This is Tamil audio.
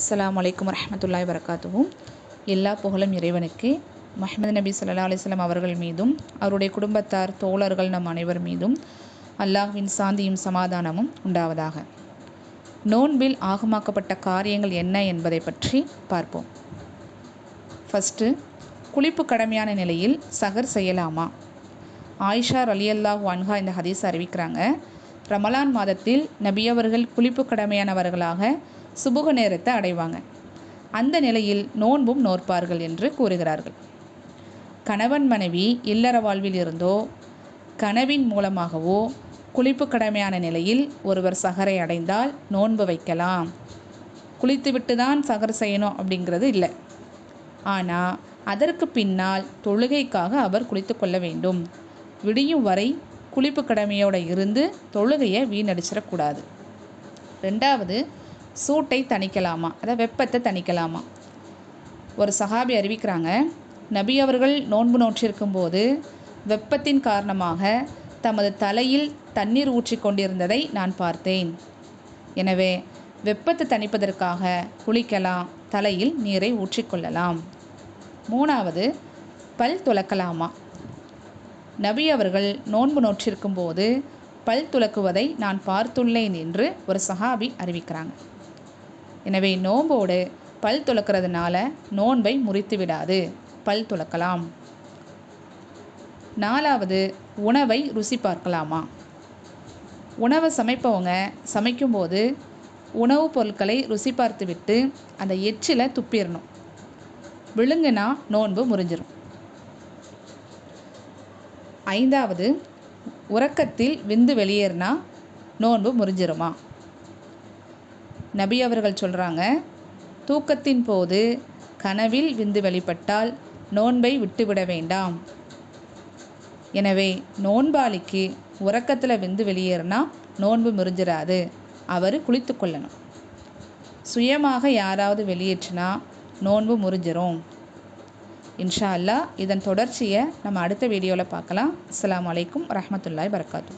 அஸ்லாம் வலைக்கம் வரமத்துல்லாய் வரகாத்துவும் எல்லா புகழும் இறைவனுக்கு. மஹமது நபி சொல்லா அலிஸ்லாம் அவர்கள் மீதும் அவருடைய குடும்பத்தார் தோழர்கள் நம் அனைவர் மீதும் அல்லாஹ்வின் சாந்தியும் சமாதானமும் உண்டாவதாக. நோன்பில் ஆகமாக்கப்பட்ட காரியங்கள் என்ன என்பதை பற்றி பார்ப்போம். ஃபஸ்ட்டு குளிப்பு கடமையான நிலையில் சகர் செய்யலாமா? ஆயிஷா அலியல்லாஹ் வான்ஹா இந்த ஹதீஸ் அறிவிக்கிறாங்க. ரமலான் மாதத்தில் நபியவர்கள் குளிப்பு கடமையானவர்களாக சுபுக நேரத்தை அடைவாங்க. அந்த நிலையில் நோன்பும் நோற்பார்கள் என்று கூறுகிறார்கள். கணவன் மனைவி இல்லற வாழ்வில் இருந்தோ கனவின் மூலமாகவோ குளிப்பு கடமையான நிலையில் ஒருவர் சகரை அடைந்தால் நோன்பு வைக்கலாம். குளித்துவிட்டு தான் சகர் செய்யணும் அப்படிங்கிறது இல்லை. ஆனால் அதற்கு பின்னால் தொழுகைக்காக அவர் குளித்து கொள்ள வேண்டும். விடியும் வரை குளிப்பு கடமையோடு இருந்து தொழுகையை வீணடிச்சிடக்கூடாது ரெண்டாவது சூட்டை தணிக்கலாமா? அதாவது வெப்பத்தை தணிக்கலாமா? ஒரு சஹாபி அறிவிக்கிறாங்க நபி அவர்கள் நோன்பு நோற்றிருக்கும் போது வெப்பத்தின் காரணமாக தமது தலையில் தண்ணீர் ஊற்றி கொண்டிருந்ததை நான் பார்த்தேன். எனவே வெப்பத்தை தணிப்பதற்காக குளிக்கலாம் தலையில் நீரை ஊற்றிக்கொள்ளலாம் மூணாவது பல் துலக்கலாமா நபி அவர்கள் நோன்பு நோற்றிருக்கும் போது பல் துலக்குவதை நான் பார்த்துள்ளேன் என்று ஒரு சஹாபி அறிவிக்கிறாங்க. எனவே நோம்போடு பல் துளக்கிறதுனால நோன்பை முறித்து விடாது பல் துளக்கலாம் நாலாவது உணவை ருசி பார்க்கலாமா? உணவை சமைப்பவங்க சமைக்கும்போது உணவுப் பொருட்களை ருசி பார்த்துவிட்டு அந்த எச்சில் துப்பிடணும் விழுங்குனா நோன்பு முறிஞ்சிடும் ஐந்தாவது உறக்கத்தில் விந்து வெளியேறினா நோன்பு முறிஞ்சிருமா? நபி அவர்கள் சொல்கிறாங்க தூக்கத்தின் போது கனவில் விந்து வெளிப்பட்டால் நோன்பை விட்டுவிட வேண்டாம். எனவே நோன்பாளிக்கு உறக்கத்தில் விந்து வெளியேறினா நோன்பு முறிஞ்சிடாது அவர் குளித்து கொள்ளணும். சுயமாக யாராவது வெளியேற்றினா நோன்பு முறிஞ்சிரும். இன்ஷா அல்லா இதன் தொடர்ச்சியை நம்ம அடுத்த வீடியோவில் பார்க்கலாம். அஸ்லாம் வலைக்கம் வரமத்துல்லாய் வரகாத்தூ